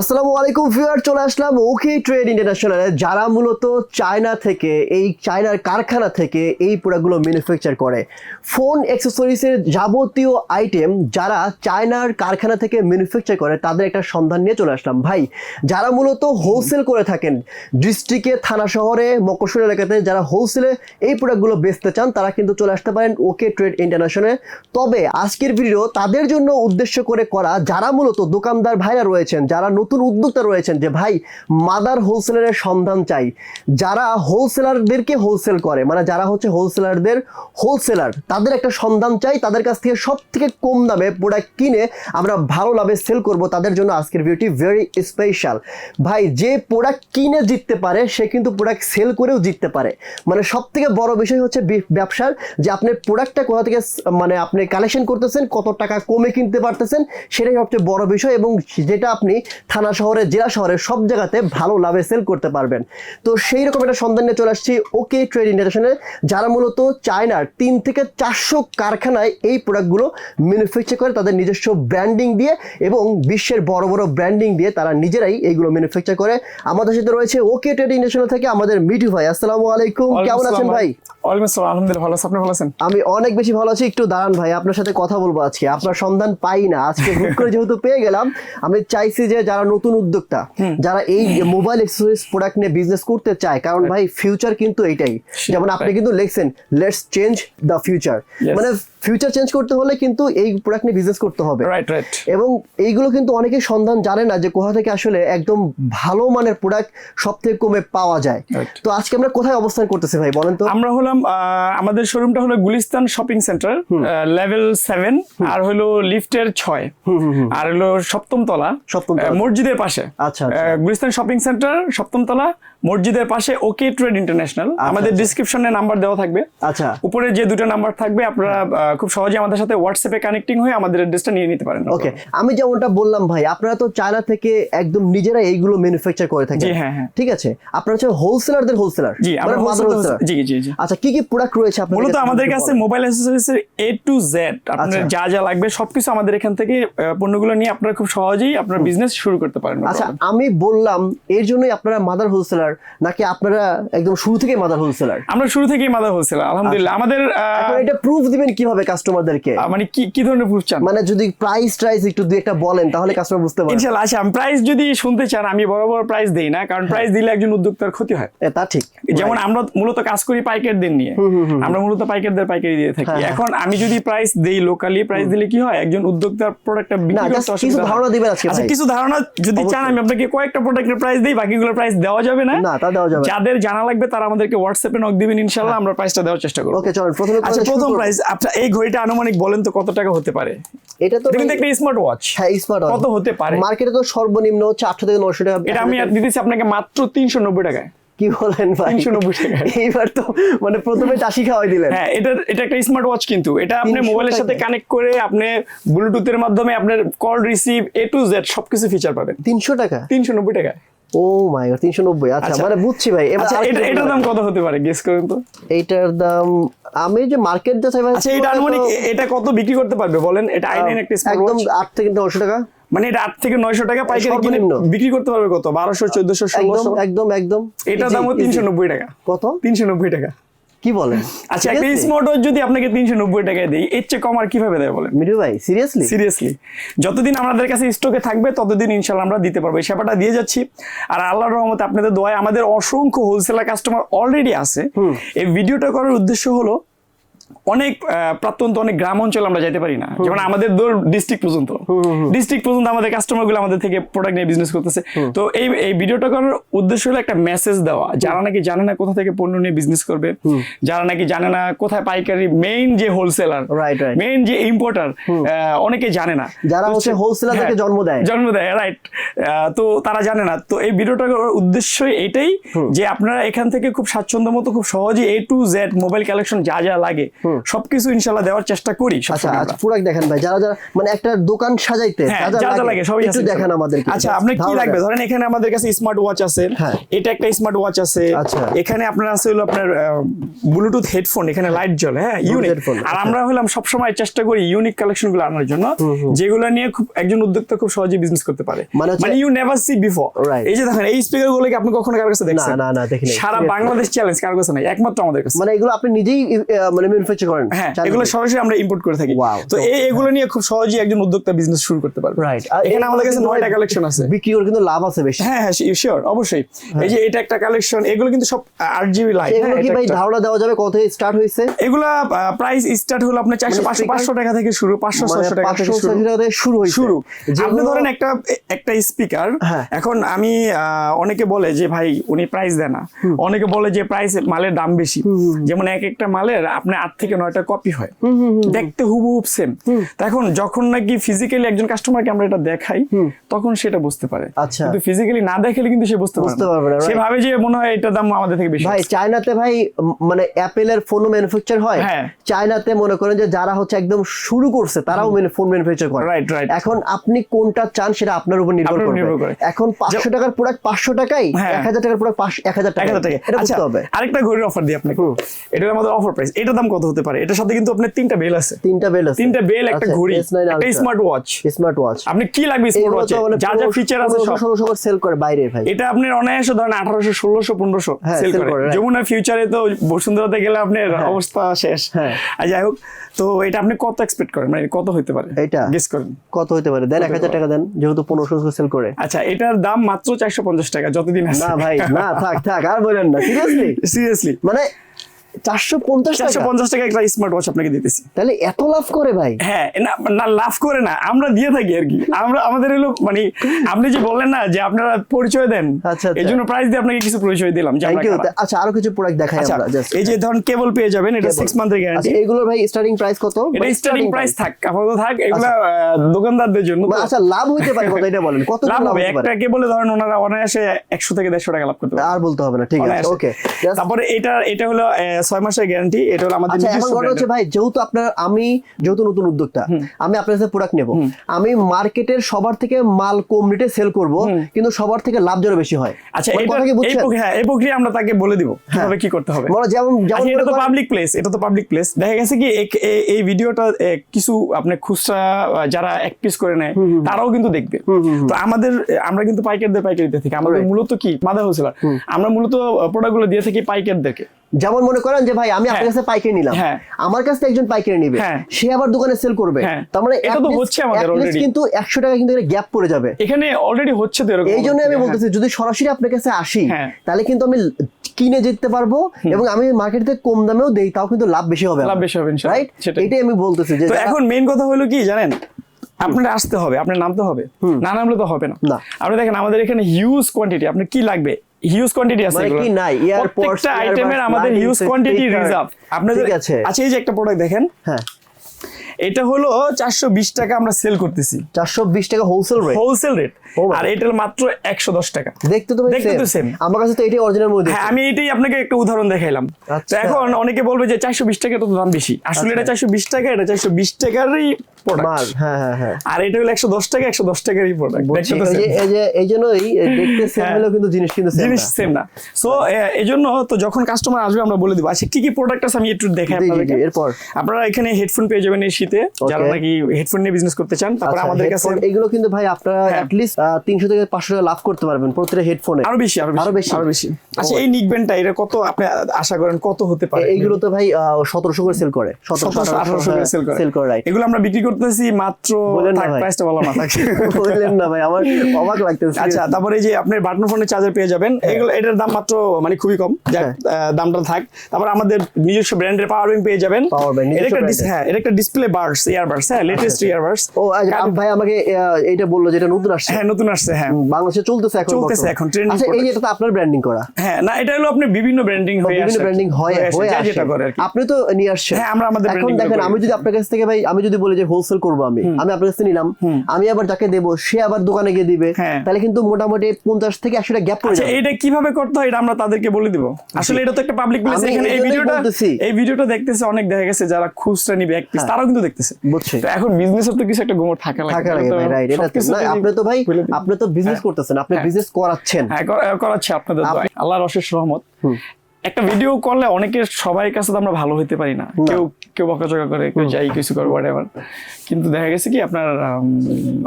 আসসালামু আলাইকুম ভিউয়ার, চলে আসলাম ওকে ট্রেড ইন্টারন্যাশনালে যারা মূলত চায়না থেকে, এই চায়নার কারখানা থেকে এই প্রোডাক্টগুলো ম্যানুফ্যাকচার করে। ফোন অ্যাক্সেসরিজের যাবতীয় আইটেম যারা চায়নার কারখানা থেকে ম্যানুফ্যাকচার করে, তাদের একটা সন্ধান নিয়ে চলে আসলাম। ভাই, যারা মূলত হোলসেল করে থাকেন, ডিস্ট্রিক্টে, থানা শহরে মকসুর এলাকাতে যারা হোলসেলে এই প্রোডাক্টগুলো বেচতে চান, তারা কিন্তু চলে আসতে পারেন ওকে ট্রেড ইন্টারন্যাশনালে তবে আজকের ভিডিও তাদের জন্য উদ্দেশ্য করে করা, যারা মূলত দোকানদার ভাইরা রয়েছেন, যারা নতুন উদ্যোক্তা রয়েছেন যে, ভাই, মাদার হোলসেলারের সন্ধান চাই। যারা হোলসেলারদেরকে হোলসেল করে মানে যারা হচ্ছে হোলসেলারদের হোলসেলার, তাদের একটা সন্ধান চাই, তাদের কাছ থেকে সব থেকে কম দামে প্রোডাক্ট কিনে আমরা ভালো লাভে সেল করব, তাদের জন্য আজকের ভিডিওটি ভেরি স্পেশাল ভাই, যে প্রোডাক্ট কিনে জিততে পারে, সে কিন্তু প্রোডাক্ট সেল করেও জিততে পারে। মানে সব থেকে বড় বিষয় হচ্ছে ব্যবসার, যে আপনি প্রোডাক্টটা কোথা থেকে মানে আপনি কালেকশন করতেছেন, কত টাকা কমে কিনতে পারতেছেন, সেটাই সবচেয়ে বড় বিষয় এবং যেটা আপনি থানা শহরে জেলা শহরে সব জায়গাতে ভালো লাভে সেল করতে পারবেন। তো সেই রকম একটা সন্ধান নিয়ে চলে আসছি ওকে ট্রেড ইন্টারন্যাশনালে যারা মূলত চায়নার তিন থেকে চারশো কারখানায় এই প্রোডাক্টগুলো ম্যানুফ্যাকচার করে তাদের নিজস্ব ব্র্যান্ডিং দিয়ে এবং বিশ্বের বড় বড় ব্র্যান্ডিং দিয়ে তারা নিজেরাই এইগুলো ম্যানুফ্যাকচার করে। আমাদের সাথে রয়েছে ওকে ট্রেড ইন্টারন্যাশনাল থেকে আমাদের মিঠু ভাই। আসসালামু আলাইকুম। কেমন আছেন ভাই? আলহামদুলিল্লাহ ভালো আপনি ভালো আছেন? আমি অনেক বেশি ভালো আছি। একটু দাঁড়ান ভাই আপনার সাথে কথা বলব আজকে। আপনার সন্ধান পাই না। আজকে হুট করে যেহেতু পেয়ে গেলাম আমি চাইছি যে যারা নতুন উদ্যোক্তা যারা এই মোবাইল এক্সেসরিজ প্রোডাক্ট নিয়ে বিজনেস করতে চায় কারণ ভাই ফিউচার কিন্তু এইটাই। যেমন আপনি কিন্তু লিখছেন লেটস চেঞ্জ দ্য ফিউচার মানে ফিউচার চেঞ্জ করতে হলে কিন্তু এই প্রোডাক্ট নিয়ে বিজনেস করতে হবে। রাইট রাইট এবং এইগুলো কিন্তু অনেকেই সন্ধান জানে না যে কোথা থেকে আসলে একদম ভালো মানের প্রোডাক্ট সব থেকে কমে পাওয়া যায়। তো আজকে আমরা কোথায় অবস্থান করতেছি ভাই বলেন তো। আমরা হলাম আমাদের শোরুমটা হলো Gulistan shopping centre level seven আর হলো লিফটের ছয় আর হলো সপ্তম তলা সপ্তম মসজিদের পাশে। আচ্ছা, আচ্ছা। গুলিস্তান শপিং সেন্টার সপ্তম তলা মসজিদের পাশে ওকে ট্রেড ইন্টারন্যাশনাল আমাদের আচ্ছা। ডিসক্রিপশনে নাম্বার দেওয়া থাকবে। আচ্ছা। উপরে যে দুটো নাম্বার থাকবে আপনারা খুব সহজে আমাদের সাথে হোয়াটসঅ্যাপে কানেক্টিং হয়ে আমাদের অ্যাড্রেসটা নিয়ে নিতে পারেন ওকে আমি যেমনটা বললাম ভাই আপনারা তো চায়না থেকে একদম নিজেরা এইগুলো ম্যানুফ্যাকচার করে থাকেন। জি, হ্যাঁ, হ্যাঁ। ঠিক আছে? আপনারা হচ্ছে হোলসেলারদের হোলসেলার জি আমরা হোলসেলার জি জি জি। আচ্ছা কি কি প্রোডাক্ট রয়েছে আপনাদের মূলত আমাদের কাছে মোবাইল অ্যাক্সেসরিজ এর এ টু জেড আপনার আচ্ছা। যা যা লাগবে সবকিছু আমাদের এখান থেকে পণ্যগুলো নিয়ে আপনারা খুব সহজেই আপনার বিজনেস শুরু করতে পারেন আচ্ছা আমি বললাম এর জন্যই আপনারা মাদার হোলসেলার নাকি আপনারা একদম শুরু থেকে মাদার হোলসেলার আমরা শুরু থেকেই মাদা হোলসেল আলহামদুলিল্লাহ। আমাদের আহ, এটা প্রুফ দিবেন কীভাবে কাস্টমারদেরকে মানে কি কি ধরনের প্রুফ চান? মানে যদি প্রাইস ট্রাইস একটু দুই একটা বলেন তাহলে কাস্টমার বুঝতে পারবে। ইনশাল্লাহ আচ্ছা প্রাইস যদি শুনতে চান আমি বড় বড় প্রাইস দেই না কারণ প্রাইস দিলে একজন উদ্যোক্তার ক্ষতি হয়। তা ঠিক। যেমন আমরা মূলত কাজ করি পাইকারদের নিয়ে। আমরা মূলত পাইকারদের পাইকারি দিয়ে থাকি। হ্যাঁ, হ্যাঁ। এখন আমি যদি প্রাইস দেই লোকালি প্রাইস দিলে কি হয়? একজন উদ্যোক্তার প্রোডাক্টটা বিক্রি করতে অসুবিধা হয়। ধারণা দিবেন আজকে আচ্ছা কিছু ধারণা যদি চান আমি আপনাকে কয়েকটা প্রোডাক্টের প্রাইস দিই বাকিগুলোর প্রাইস দেওয়া যাবে না। না তা দেওয়া যাবে যাদের জানা লাগবে তারা আমাদেরকে হোয়াটসঅ্যাপে নক দিবেন ইনশাআল্লাহ আমরা প্রাইসটা দেওয়ার চেষ্টা করব। ওকে চলেন প্রথমে আচ্ছা প্রথম প্রাইস আপনি এই ঘড়িটা আনুমানিক বলেন তো কত টাকা হতে পারে? এটা তো কিন্তু একটা স্মার্ট ওয়াচ হ্যাঁ স্মার্ট ওয়াচ কত হতে পারে? মার্কেটে তো সর্বনিম্ন হচ্ছে থেকে 900 টাকা। এটা আমি দিতেছি আপনাকে মাত্র তিনশো নব্বই টাকায়। কি বলেন ভাই? 390 টাকা। এইবার তো মানে প্রথমে চাষি খাওয়াই দিলেন। হ্যাঁ এটা এটা একটা স্মার্ট ওয়াচ কিন্তু। এটা আপনি মোবাইলের সাথে কানেক্ট করে আপনি ব্লুটুথের মাধ্যমে আপনার call receive A to Z সবকিছু ফিচার পাবেন। তিনশো টাকা? তিনশো নব্বই টাকায় ও মাই গড তিনশো নব্বই। আচ্ছা। মানে বুঝছি ভাই। আচ্ছা এটা এটার দাম কত হতে পারে? গেস করেন তো। এইটার দাম আমি যে মার্কেট যা চাই ভাই আচ্ছা এটা আনুমানিক এটা কত বিক্রি করতে পারবে বলেন? এটা আইনের একটা স্মার্ট একদম ওয়াচ আট থেকে নশো টাকা। মানে এটা আট থেকে নয়শো টাকা পাইকারি কিনে বিক্রি করতে পারবে কত? বারোশো চোদ্দশো একদম ষোলোশো? একদম একদম। এটার easy। তিনশো নব্বই টাকা। কত? তিনশো নব্বই টাকা। কি বলেন? আচ্ছা একটা স্মার্ট ওয়াচ যদি আপনাকে তিনশো নব্বই টাকায় দেই এর চেয়ে কম আর কীভাবে দেয় বলেন? মিঠু ভাই সিরিয়াসলি সিরিয়াসলি যতদিন আমাদের কাছে স্টকে থাকবে ততদিন ইনশাল্লাহ আমরা দিতে পারব। এই সেবাটা দিয়ে যাচ্ছি। আর আল্লাহর রহমতে আপনাদের দোয়ায় আমাদের অসংখ্য হোলসেলার কাস্টমার অলরেডি আছে। এই ভিডিওটা করার উদ্দেশ্য হলো অনেক প্রত্যন্ত অনেক গ্রাম অঞ্চলে আমরা যেতে পারি না। যেমন আমাদের দূর ডিস্ট্রিক্ট পর্যন্ত। ডিস্ট্রিক্ট পর্যন্ত আমাদের কাস্টমারগুলো আমাদের থেকে প্রোডাক্ট নিয়ে বিজনেস করতেছে। তো এই এই ভিডিওটা করার উদ্দেশ্য হলো একটা মেসেজ দেওয়া। যারা নাকি জানে না কোথা থেকে পণ্য নিয়ে বিজনেস করবে যারা নাকি জানে না কোথায় পাইকারি মেইন যে হোলসেলার right. মেইন যে ইম্পোর্টার অনেকে জানে না। যারা হচ্ছে হোলসেলারদেরকে হ্যাঁ, জন্ম দেয়। জন্ম দেয় রাইট তো তারা জানে না। তো এই ভিডিওটা করার উদ্দেশ্য এটাই যে আপনারা এখান থেকে খুব স্বাচ্ছন্দ্য মতো খুব সহজে A to Z mobile collection যা যা লাগে সবকিছু ইনশাল্লাহ দেওয়ার চেষ্টা করি আচ্ছা আচ্ছা। পুরাক দেখেন ভাই যারা যারা মানে একটা দোকান সাজাইতে হ্যাঁ, যা যা যা লাগে সবই একটু দেখান আমাদেরকে। আচ্ছা আপনার কি লাগবে? ধরেন এখানে আমাদের কাছে স্মার্ট ওয়াচ আছে হ্যাঁ। এটা একটা স্মার্ট ওয়াচ আছে। আচ্ছা। এখানে আপনার আছে হলো আপনার ব্লুটুথ হেডফোন এখানে লাইট জ্বলে হ্যাঁ ইউনিক আর। আমরা হলাম সবসময় চেষ্টা করি ইউনিক কালেকশনগুলো আনার জন্য যেগুলো নিয়ে খুব একজন উদ্যোক্তা খুব সহজে বিজনেস করতে পারে। মানে ইউ নেভার সি বিফোর. এই যে দেখেন এই স্পিকারগুলো কি আপনি কখনো কারোর কাছে দেখছেন? না, না, দেখিনি। সারা বাংলাদেশ চ্যালেঞ্জ কারোর কাছে নাই একমাত্র আমাদের কাছে। মানে এগুলো আপনি নিজেই মানে ম্যানুফ্যাকচার করেন হ্যাঁ এগুলো সরাসরি আমরা ইম্পোর্ট করে থাকি। তো এই এগুলো নিয়ে খুব সহজেই একজন উদ্যোক্তা বিজনেস শুরু করতে পারবে। রাইট এখানে আমাদের কাছে নয়টা কালেকশন আছে। বিক্রি করে কিন্তু লাভ আছে বেশি। হ্যাঁ হ্যাঁ শিওর অবশ্যই। এই যে এটা একটা কালেকশন এগুলো কিন্তু সব আট জিবি লাইট এগুলো কি ভাই ধারণা দেওয়া যাবে কত স্টার্ট হয়েছে? এগুলা প্রাইস স্টার্ট হলো আপনার চারশো মানে পাঁচশো speaker- পাঁচশো টাকা থেকে শুরু পাঁচশো মানে ছয়শো টাকা থেকে শুরু। শুরু হয়েছে। শুরু। আপনি ধরেন একটা একটা স্পিকার হ্যাঁ। এখন আমি অনেকে বলে যে ভাই উনি প্রাইস দেয় না। অনেকে বলে যে প্রাইস মালের দাম বেশি। যেমন এক একটা মালের আপনার আট থেকে নয়টা কপি হয়। দেখতে হুবহুব সেম এখন যখন নাকি ফিজিক্যালি একজন কাস্টমারকে আমরা এটা দেখাই তখন সেটা বুঝতে পারে। আচ্ছা। কিন্তু ফিজিক্যালি না দেখালে কিন্তু সে বুঝতে পারবে না। সে ভাবে যে মনে হয় এটার দাম আমাদের থেকে বেশি ভাই চায়নাতে ভাই মানে অ্যাপেলের ফোনও ম্যানুফ্যাকচার হয়। হ্যাঁ। চায়নাতে মনে করেন যে যারা হচ্ছে একদম শুরু করছে তারাও মানে ফোন ম্যানুফ্যাকচার করে। Right, right. এখন আপনি কোনটা চান সেটা আপনার উপর নির্ভর করবে। এখন পাঁচশো টাকার প্রোডাক্ট পাঁচশো টাকাই হ্যাঁ। এক হাজার টাকার প্রোডাক্ট এক হাজার টাকা এক হাজার টাকা এটা আচ্ছা বুঝতে হবে। আরেকটা ঘড়ির অফার দিই আপনাকে। এটা আমাদের অফার প্রাইস এটার দাম কত? হতে পারে। এটার সাথে কিন্তু আপনার তিনটা বেল আছে। তিনটা বেল আছে। তিনটা বেল একটা ঘড়ি একটা স্মার্ট ওয়াচ স্মার্ট ওয়াচ আপনি কি লাগবে স্মার্ট ওয়াচে মানে যা যা ফিচার আছে সব। ষোলোশো সেল করে বাইরে ভাই। এটা আপনার অনায়াসে ধরেন আঠারোশো ষোলোশো পনেরোশো হ্যাঁ, সেল করে। যমুনা ফিউচারে তো বসুন্ধরাতে গেলে আপনার অবস্থা শেষ। হ্যাঁ। আর যাই হোক তো এটা আপনি কত এক্সপেক্ট করেন? মানে কত হতে পারে? এটা গেস করেন। কত হতে পারে? দেন এক হাজার টাকা দেন যেহেতু পনেরোশো সেল করে। আচ্ছা এটার দাম মাত্র চারশো পঞ্চাশ টাকা যতদিন আছে। না ভাই না থাক থাক আর বলেন না সিরিয়াসলি সিরিয়াসলি মানে চারশো পঞ্চাশ চারশো পঞ্চাশ টাকা একটা স্মার্ট ওয়াচ আপনাকে দিতেছি। তাহলে এত লাভ করে ভাই? হ্যাঁ না না লাভ করে না আমরা দিয়ে থাকি আর কি। আমরা আমাদের হলো মানে আপনি যে বললেন না যে আপনারা পরিচয় দেন আচ্ছা। এই জন্য প্রাইস দিয়ে আপনাকে কিছু পরিচয় দিলাম যে থ্যাংক আমরা ইউ কারা। আচ্ছা আরও কিছু প্রোডাক্ট দেখাই আমরা এই যে ধরুন কেবল পেয়ে যাবেন এটা সিক্স মান্থের গ্যারান্টি ভাই স্টার্টিং প্রাইস কত? এটা স্টার্টিং প্রাইস থাক আপাতত থাক এগুলা দোকানদারদের জন্য আচ্ছা লাভ হইতে পারে কত এটা বলেন। কত লাভ হবে একটা কেবলে ধরেন ওনারা অনায়াসে থেকে দেড়শো টাকা লাভ করতে পারে আর বলতে হবে না ঠিক আছে ওকে তারপরে এটা এটা হলো ছয় মাসের গ্যারান্টি এটা হলো আমাদের আচ্ছা এখন ঘটনা হচ্ছে ভাই যেহেতু আপনার আমি যেহেতু নতুন উদ্যোক্তা আমি আপনার কাছে প্রোডাক্ট নেব। আমি মার্কেটের সবার থেকে মাল কম রেটে সেল করব কিন্তু সবার থেকে লাভ যেন বেশি হয়। আচ্ছা মানে এটা কথা কি এই বুঝছেন? প্রক্রিয়া হ্যাঁ, এই প্রক্রিয়া আমরা তাকে বলে দিব কীভাবে কি করতে হবে। মানে যেমন যেমন আচ্ছা, এটা তো পাবলিক প্লেস এটা তো পাবলিক প্লেস দেখা গেছে কি এই ভিডিওটা কিছু আপনি খুচরা যারা এক পিস করে নেয় তারাও কিন্তু দেখবে। তো আমাদের আমরা কিন্তু পাইকারদের পাইকারিতে থেকে। আমাদের মূলত কি? মাদা হোলসেলার আমরা মূলত প্রোডাক্টগুলো দিয়ে থাকি পাইকারদেরকে। যেমন মনে করেন যে ভাই আমি আপনার হ্যাঁ। কাছে পাইকারি নিলাম হ্যাঁ। আমার কাছে একজন পাইকারি নিবে হ্যাঁ। সে আবার দোকানে সেল করবে। তার মানে এটা তো হচ্ছে আমাদের already। কিন্তু একশো টাকা কিন্তু গ্যাপ পড়ে যাবে এখানে অলরেডি হচ্ছে তো এরকম এই জন্য আমি। বলতেছি যদি সরাসরি আপনার কাছে আসি। তাহলে কিন্তু আমি কিনে যেতে পারব এবং আমি মার্কেট থেকে কম দামেও দেই তাও কিন্তু লাভ বেশি হবে লাভ বেশি হবে রাইট। এটাই আমি বলতেছি যে তো এখন মেইন কথা হলো কি জানেন আপনার আসতে হবে আপনার নামতে হবে না নামলে তো হবে না না। আপনি দেখেন আমাদের এখানে হিউজ কোয়ান্টিটি আপনি কি লাগবে হিউজ কোয়ান্টিটি আছে মানে কি নাই? এয়ারপোর্টস প্রত্যেকটা আইটেমের আমাদের হিউজ কোয়ান্টিটি রিজার্ভ আপনাদের। আচ্ছা এই যে একটা প্রোডাক্ট দেখেন। হ্যাঁ। এটা হলো চারশো বিশ টাকা আমরা সেল করতেছি। চারশো বিশ টাকা হোলসেল রেট হোলসেল রেট আর এটা হলো মাত্র একশো দশ টাকা। দেখতে তো দেখতে তো সেম আমার কাছে তো এটাই অরিজিনাল মধ্যে হ্যাঁ আমি এটাই আপনাকে একটা উদাহরণ দেখাইলাম। তো আচ্ছা। এখন অনেকে বলবে যে চারশো বিশ টাকা তো দাম বেশি। আসলে এটা চারশো বিশ টাকা এটা চারশো বিশ টাকারই প্রোডাক্ট হ্যাঁ হ্যাঁ হ্যাঁ। আর এটা হলো একশো দশ টাকা একশো দশ টাকারই প্রোডাক্ট এই যে- এই জন্যই দেখতে সেম। হলেও কিন্তু জিনিস কিন্তু জিনিস সেম না। সো এই জন্য তো যখন কাস্টমার আসবে আমরা বলে দিব। আচ্ছা কি কি প্রোডাক্ট আছে আমি একটু দেখাই আপনাদেরকে। এরপর। আপনারা এখানে হেডফোন পেয়ে যাবেন এই যারা নাকি হেডফোন নিয়ে বিজনেস করতে চান তারপর আচ্ছা, আমাদের কাছে এগুলো কিন্তু ভাই আপনারা হ্যাঁ। থেকে পাঁচশো টাকা লাভ করতে পারবেন প্রতিটা হেডফোনে আরও বেশি আরও বেশি? আরও বেশি। আচ্ছা এই নিকবেনটা এটা কত আপনি আশা করেন কত হতে পারে? তো ভাই সতেরোশো করে সেল করে। সেল করে সেল করে। রাইট এগুলো আমরা বিক্রি করতেছি মাত্র। প্রাইসটা বলা না থাক। বললেন না ভাই আমার অবাক লাগতেছে। আচ্ছা তারপরে এই যে আপনি বাটন ফোনের চার্জার পেয়ে যাবেন এগুলো এটার দাম মাত্র মানে খুবই কম হ্যাঁ। দামটা থাক। তারপর আমাদের নিজস্ব ব্র্যান্ডের পাওয়ার ব্যাংক পেয়ে যাবেন। Bank, এটা একটা। হ্যাঁ এটা একটা ডিসপ্লে ইয়ারবাডস হ্যাঁ লেটেস্ট ইয়ারবাডস ও ভাই আমাকে এইটা বলল যেটা নতুন আসছে। হ্যাঁ নতুন আসছে হ্যাঁ। বাংলাদেশে চলতেছে এখন চলতেছে এখন, trending আচ্ছা এই তো আপনার ব্র্যান্ডিং করা। হ্যাঁ না এটা হলো আপনি বিভিন্ন ব্র্যান্ডিং হয়ে বিভিন্ন ব্র্যান্ডিং হয় হয়ে আসে, হয়ে যেটা করে আপনি তো নিয়ে আসছেন। হ্যাঁ, আমরা আমাদের এখন দেখেন আমি যদি আপনার কাছ থেকে ভাই আমি যদি বলি যে হোলসেল করব আমি আমি আপনার কাছ নিলাম আমি আবার যাকে দেবো সে আবার দোকানে গিয়ে দিবে হ্যাঁ। তাহলে কিন্তু মোটামুটি পঞ্চাশ থেকে একশো টাকা গ্যাপ পড়ে আচ্ছা এটা কীভাবে করতে হয় এটা আমরা তাদেরকে বলে দিব। আসলে এটা তো একটা পাবলিক প্লেস এখানে এই ভিডিওটা এই ভিডিওটা দেখতেছে অনেক দেখা গেছে যারা খুচরা নিবে এক পিস তারাও কিন্তু দেখতেছে। বুঝছি। তো এখন বিজনেসের তো কিছু একটা গোমর থাকা লাগে থাকা লাগে তো ভাই রাইট এটা তো- সবকিছু না, যদি আপনি তো ভাই আপনি তো বিজনেস করতেছেন আপনি বিজনেস করাচ্ছেন। হ্যাঁ করাচ্ছি আপনাদের দোয়ায়। আল্লাহর অশেষ রহমত। একটা ভিডিও করলে অনেকের সবাই কাছে তো আমরা ভালো হইতে পারি না। কেউ কেউ বকাচকা করে কেউ যাই কিছু করে whatever কিন্তু দেখা গেছে কি আপনার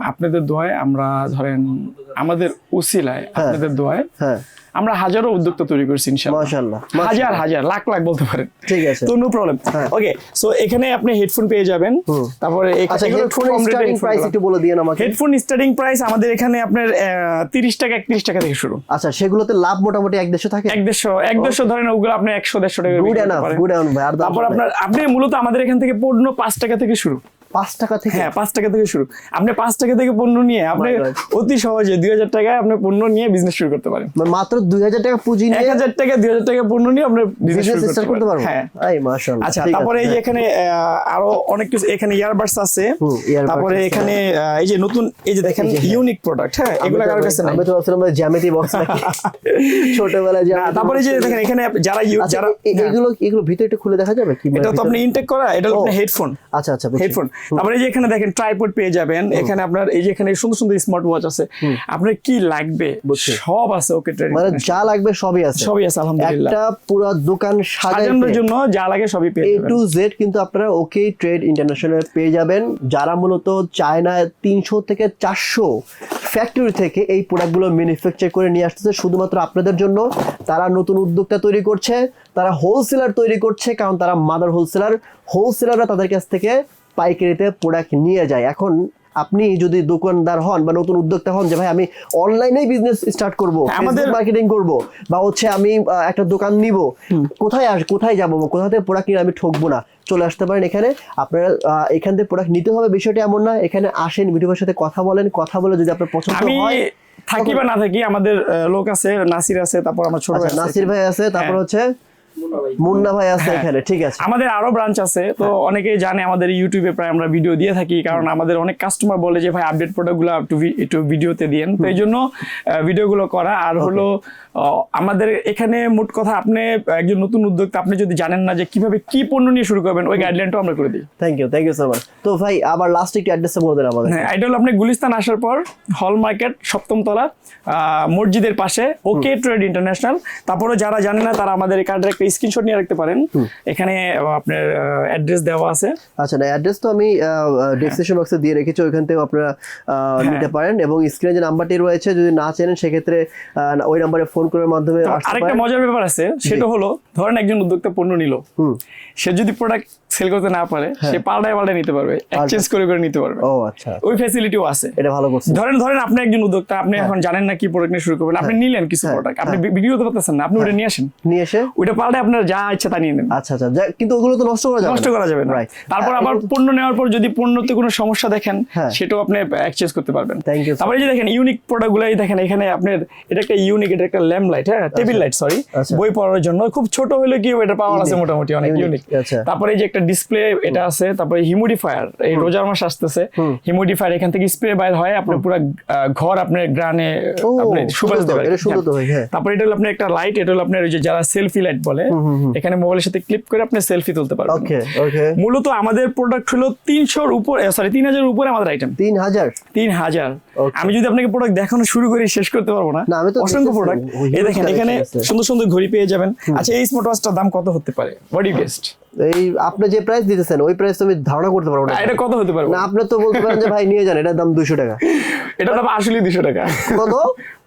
আপনাদের দোয়ায় আমরা ধরেন আমাদের উসিলায় আপনাদের দোয়ায় হ্যাঁ। আমরা হাজারো উদ্যোক্তা তৈরি করছি ইনশাআল্লাহ। হাজার হাজার লাখ লাখ বলতে পারেন। ঠিক আছে। তো নো প্রবলেম ওকে সো এখানে আপনি হেডফোন পেয়ে যাবেন। তারপরে হেডফোনের স্টার্টিং প্রাইস একটু বলে দিয়েন আমাকে। হেডফোন স্টার্টিং প্রাইস আমাদের এখানে আপনার তিরিশ টাকা একত্রিশ টাকা থেকে শুরু। আচ্ছা সেগুলোতে লাভ মোটামুটি এক দেশে থাকে? এক দেড়শো এক দেড়শো ধরেন ওগুলো আপনি একশো দেড়শো টাকা গুড এনাফ গুড এনাফ ভাই আর তারপর আপনার আপনি মূলত আমাদের এখান থেকে পণ্য পাঁচ টাকা থেকে শুরু। পাঁচ টাকা থেকে হ্যাঁ পাঁচ টাকা থেকে শুরু। আপনি পাঁচ টাকা থেকে পণ্য নিয়ে আপনি অতি সহজে দুই হাজার টাকায় আপনি পণ্য নিয়ে বিজনেস শুরু করতে পারেন। মানে মাত্র দুই হাজার টাকা পুঁজি এক হাজার টাকা দুই হাজার টাকা পণ্য নিয়ে আপনি বিজনেস শুরু করতে পারব। হ্যাঁ। আচ্ছা তারপরে এই যে হ্যাঁ। এখানে আরও অনেক কিছু এখানে ইয়ারবাডস আছে। তারপরে এখানে এই যে নতুন এই যে দেখেন যে, হ্যাঁ। ইউনিক প্রোডাক্ট হ্যাঁ আমি এগুলো কারোর কাছে নাই। আমি তো ভাবছিলাম জ্যামিতি বক্স নাকি। ছোটবেলায় তারপরে যে দেখেন এখানে যারা আচ্ছা যারা এগুলো এগুলো ভিতরে একটু খুলে দেখা যাবে কি এটা তো আপনি? ইনটেক করা এটা হলো আপনি হেডফোন আচ্ছা আচ্ছা হেডফোন তারপরে এই যে এখানে দেখেন ট্রাইপড পেয়ে যাবেন। এখানে আপনার এই যে এখানে সুন্দর সুন্দর স্মার্ট ওয়াচ আছে। আপনার কি লাগবে? সব আছে ওকে মানে যা লাগবে সবই আছে। সবই আছে আলহামদুলিল্লাহ। একটা পুরো দোকান সাজানোর জন্য যা লাগে সবই পেয়ে যাবেন। এ টু জেড কিন্তু আপনারা ওকে ট্রেড ইন্টারন্যাশনাল পেয়ে যাবেন। যারা মূলত চায়নায় তিনশো থেকে চারশো ফ্যাক্টরি থেকে এই প্রোডাক্টগুলো ম্যানুফ্যাকচার করে নিয়ে আসতেছে শুধুমাত্র আপনাদের জন্য। তারা নতুন উদ্যোক্তা তৈরি করছে তারা হোলসেলার তৈরি করছে কারণ তারা মাদার হোলসেলার হোলসেলাররা তাদের কাছ থেকে পাইকারিতে প্রোডাক্ট নিয়ে যায় এখন আপনি যদি দোকানদার হন বা নতুন উদ্যোক্তা হন যে ভাই আমি অনলাইনেই বিজনেস স্টার্ট করব আমাদের- মার্কেটিং করব বা হচ্ছে আমি একটা দোকান নিব কোথায় আস কোথায় যাব কোথা থেকে প্রোডাক্ট নিয়ে আমি ঠকবো না চলে আসতে পারেন এখানে আপনারা এখান থেকে প্রোডাক্ট নিতে হবে বিষয়টা এমন না এখানে আসেন ভিডিওর সাথে কথা বলেন কথা বলে যদি আপনার পছন্দ হয় থাকি বা না থাকি আমাদের লোক আছে নাসির আছে তারপর আমার ছোট আচ্ছা। নাসির ভাই আছে তারপর হ্যাঁ। হচ্ছে মুন্না ভাই। আছে এখানে ঠিক আছে। আমাদের আরও ব্রাঞ্চ আছে তো হ্যাঁ। অনেকেই জানে আমাদের ইউটিউবে প্রায় আমরা ভিডিও দিয়ে থাকি কারণ আমাদের অনেক কাস্টমার বলে যে ভাই আপডেট প্রোডাক্টগুলো একটু ভিডিওতে দিন তো এই জন্য ভিডিওগুলো করা। আর হলো আমাদের এখানে মোট কথা আপনি একজন নতুন উদ্যোক্তা আপনি যদি জানেন না যে কীভাবে কি পণ্য নিয়ে শুরু করবেন ওই গাইডলাইনটাও আমরা করে দিই। Thank you thank you so much তো ভাই আবার লাস্ট একটু অ্যাড্রেসটা বলে দেন আমাদের হ্যাঁ এটা হলো আপনি গুলিস্তান আসার পর হল মার্কেট সপ্তম তলা আহ, মসজিদের পাশে ওকে ট্রেড ইন্টারন্যাশনাল তারপরে যারা জানে না তারা আমাদের এই কার্ডের একটা স্ক্রিনশট নিয়ে রাখতে পারেন। এখানে আপনার অ্যাড্রেস দেওয়া আছে। আচ্ছা না অ্যাড্রেস তো আমি ডেসক্রিপশন বক্সে দিয়ে রেখেছি ওইখান থেকে আপনারা আহ, নিতে পারেন এবং স্ক্রিনে যে নাম্বারটি রয়েছে যদি না চেনেন সেক্ষেত্রে ওই নাম্বারে ফোন করার মাধ্যমে আরেকটা মজার ব্যাপার আছে সেটা হলো ধরেন একজন উদ্যোক্তা পণ্য নিল। হুম। সে যদি প্রোডাক্ট সেল করতে না পারে সে পাল্টায় পাল্টায় নিতে পারবে এক্সচেঞ্জ করে করে নিতে পারবে। ও আচ্ছা। ওই ফ্যাসিলিটিও আছে। এটা ভালো করছে। ধরেন ধরেন আপনি একজন উদ্যোক্তা আপনি এখন জানেন না কি প্রোডাক্ট নিয়ে শুরু করবেন আপনি নিলেন কিছু হ্যাঁ, প্রোডাক্ট আপনি বিক্রি করতে পারতেছেন না আপনি ওটা নিয়ে আসেন। নিয়ে এসে? ওইটা পাল্টায় আপনার যা ইচ্ছা তা নিয়ে নেন। আচ্ছা আচ্ছা। কিন্তু ওগুলো তো নষ্ট করা যাবে নষ্ট করা যাবে না। তারপর আবার পণ্য নেওয়ার পর যদি পণ্যতে কোনো সমস্যা দেখেন হ্যাঁ। সেটাও আপনি এক্সচেঞ্জ করতে পারবেন। You, sir. তারপরে এই যে দেখেন ইউনিক প্রোডাক্ট গুলাই দেখেন এখানে আপনার এটা একটা ইউনিক এটা একটা ল্যাম্প লাইট হ্যাঁ টেবিল লাইট সরি। বই পড়ার জন্য। খুব ছোট হলে কি এটা পাওয়ার আছে মোটামুটি অনেক ইউনিক আচ্ছা। তারপরে এই যে একটা ডিসপ্লে এটা আছে তারপরে হিউমিডিফায়ার এই রোজার মাস আসতেছে হিউমিডিফায়ার এখান থেকে স্প্রে বাইর হয় আপনার পুরো ঘর আপনার গ্রানে আপনি সুবাস তো হ্যাঁ। তারপরে এটা হলো আপনার একটা লাইট এটা হলো আপনার ওই যে যারা সেলফি লাইট বলে এখানে মোবাইলের সাথে ক্লিপ করে আপনি সেলফি তুলতে পারবেন। ওকে ওকে। মূলত আমাদের প্রোডাক্ট হলো তিনশোর উপর সরি তিন হাজার উপরে আমাদের আইটেম তিন হাজার তিন হাজার. আমি যদি আপনাকে প্রোডাক্ট দেখানো শুরু করি শেষ করতে পারব না। না, আমি তো অসংখ্য প্রোডাক্ট এই দেখেন এখানে সুন্দর সুন্দর ঘড়ি পেয়ে যাবেন। আচ্ছা এই স্মার্ট ওয়াচটার দাম কত হতে পারে? ইউ গেস্ট এই আপনি যে প্রাইস দিতেছেন ওই প্রাইস তুমি ধারণা করতে পারব না এটা কত হতে পারে না আপনি তো বলতে পারেন যে ভাই নিয়ে যান এটার দাম দুশো টাকা। এটা দাম আসলে দুশো টাকা। কত?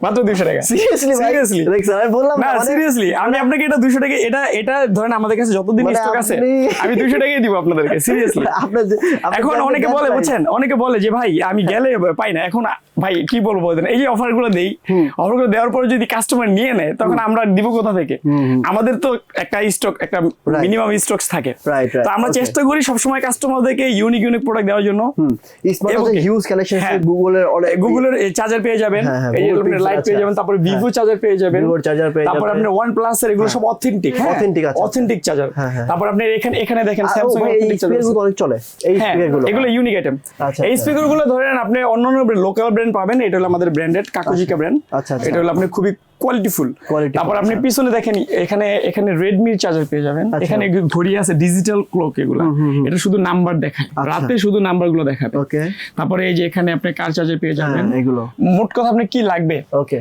মাত্র দুশো টাকা। সিরিয়াসলি ভাই? Seriously? দেখছেন আমি বললাম না সিরিয়াসলি আমি আপনাকে এটা দুশো টাকা এটা এটা ধরেন আমাদের কাছে যতদিন মানে স্টক আছে আমি দুশো টাকাই দিব আপনাদেরকে সিরিয়াসলি আপনার আপনি এখন অনেকে বলে বুঝছেন? অনেকে বলে যে ভাই আমি গেলে পাই না। এখন ভাই কি বলব? এই যে অফারগুলো দেই অফারগুলো দেওয়ার পরে যদি কাস্টমার নিয়ে নেয় তখন আমরা দিব কোথা থেকে? আমাদের তো একটা স্টক একটা মিনিমাম স্টক থাকে. তো আমরা চেষ্টা করি সবসময় কাস্টমারদেরকে ইউনিক ইউনিক প্রোডাক্ট দেওয়ার জন্য। হিউজ কালেকশন হ্যাঁ। গুগলের গুগলের চার্জার পেয়ে যাবেন হ্যাঁ, হ্যাঁ, এই লাইট পেয়ে যাবেন তারপরে ভিভো চার্জার পেয়ে যাবেন। Charger পেয়ে তারপর আপনি ওয়ান প্লাস এর এগুলো সব অথেন্টিক Authentic আছে। অথেন্টিক চার্জার হ্যাঁ, হ্যাঁ। তারপর আপনি এখানে এখানে দেখেন অথেন্টিক স্পিকারগুলো অনেক চলে। এই হ্যাঁ স্পিকারগুলো এগুলো ইউনিক আইটেম আচ্ছা, এই আচ্ছা। স্পিকারগুলো ধরেন আপনি অন্যান্য লোকাল ব্র্যান্ড পাবেন এটা হলো আমাদের ব্র্যান্ডেড কাকুজিকা ব্র্যান্ড আচ্ছা। এটা হলো আপনি খুবই কোয়ালিটিফুল তারপর আপনি আচ্ছা। পিছনে দেখেন এখানে এখানে রেডমির চার্জার পেয়ে যাবেন আচ্ছা। এখানে ঘড়ি আছে ডিজিটাল ক্লক এগুলো। এটা শুধু নাম্বার দেখায়। আচ্ছা। রাতে শুধু নাম্বারগুলো দেখাবে। ওকে। তারপরে এই যে এখানে আপনি কার চার্জার পেয়ে যাবেন। হ্যাঁ এগুলো। মোট কথা আপনি কি লাগবে? ওকে।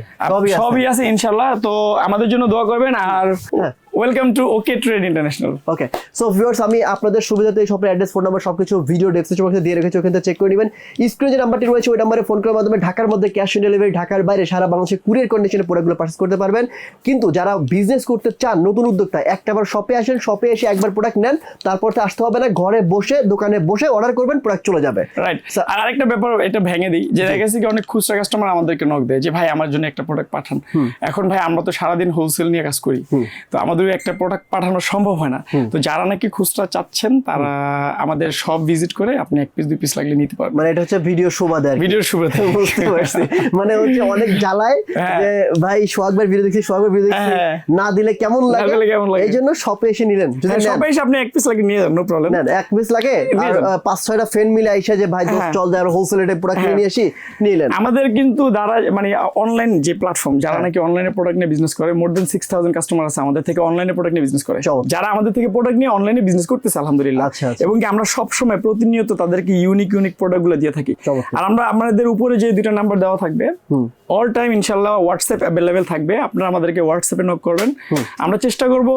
সবই আছে ইনশাল্লাহ। তো আমাদের জন্য দোয়া করবেন আর হ্যাঁ। Welcome to OK Trade International okay so viewers আমি আপনাদের সুবিধাতে এই শপের অ্যাড্রেস ফোন নাম্বার সবকিছু ভিডিও ডেসক্রিপশন বক্সে দিয়ে রেখেছি ওখান চেক করে নেবেন। স্ক্রিনে যে নাম্বারটি রয়েছে ওই নাম্বারে ফোন করার মাধ্যমে ঢাকার মধ্যে ক্যাশ অন ডেলিভারি ঢাকার বাইরে সারা বাংলাদেশে কুরিয়ার কন্ডিশনে প্রোডাক্টগুলো পারচেস করতে পারবেন। কিন্তু যারা বিজনেস করতে চান নতুন উদ্যোক্তা একটাবার শপে আসেন শপে এসে একবার প্রোডাক্ট নেন তারপর তো আসতে হবে না ঘরে বসে দোকানে বসে অর্ডার করবেন প্রোডাক্ট চলে যাবে। রাইট আর আরেকটা ব্যাপার এটা ভেঙে দিই যে দেখা গেছে কি অনেক খুচরা কাস্টমার আমাদেরকে নক দেয় যে ভাই আমার জন্য একটা প্রোডাক্ট পাঠান। এখন ভাই আমরা তো সারাদিন হোলসেল নিয়ে কাজ করি। তো আমাদের একটা প্রোডাক্ট পাঠানো সম্ভব হয় না তো যারা নাকি খুচরা চাচ্ছেন তারা আমাদের সব ভিজিট করে আপনি এক পিস দুই পিস লাগলে নিতে পারবেন মানে এটা হচ্ছে ভিডিও আর কি। ভিডিওর বুঝতে পারছি মানে হচ্ছে অনেক জ্বালায় হ্যাঁ। যে ভাই সোহাগবার ভিডিও দেখছি সোহাগবার ভিডিও দেখছি হ্যাঁ। না দিলে কেমন লাগে কেমন লাগে? এই জন্য শপে এসে নিলেন যদি হ্যাঁ, নেন, সবাই এসে আপনি এক পিস লাগে নিয়ে যান নো প্রবলেম নেন এক পিস লাগে আর পাঁচ ছয়টা ফ্রেন্ড মিলে আইসা যে ভাই দোস্ত হ্যাঁ। চল যায় আর হোলসেল রেটে প্রোডাক্ট হ্যাঁ। নিয়ে আসি নিলেন আমাদের কিন্তু যারা মানে অনলাইন যে প্ল্যাটফর্ম যারা হ্যাঁ। নাকি অনলাইনে প্রোডাক্ট নিয়ে বিজনেস করে more than six thousand customer আছে আমাদের থেকে অনলাইনে প্রোডাক্ট নিয়ে বিজনেস করে। যারা আমাদের থেকে প্রোডাক্ট নিয়ে অনলাইনে বিজনেস করতেছে আলহামদুলিল্লাহ। আচ্ছা, আচ্ছা। এবং কি আমরা সব সময় প্রতিনিয়ত তাদেরকে ইউনিক ইউনিক প্রোডাক্টগুলো দিয়ে থাকি। আর আমরা আমাদের উপরে যে দুইটা নাম্বার দেওয়া থাকবে অল টাইম ইনশাল্লাহ হোয়াটসঅ্যাপ অ্যাভেলেবেল থাকবে। আপনারা আমাদেরকে হোয়াটসঅ্যাপে নক করবেন। আমরা চেষ্টা করব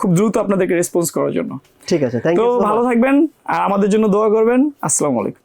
খুব দ্রুত আপনাদেরকে রেসপন্স করার জন্য। ঠিক আছে থ্যাংক তো ভালো থাকবেন আর আমাদের জন্য দোয়া করবেন। আসসালামু আলাইকুম।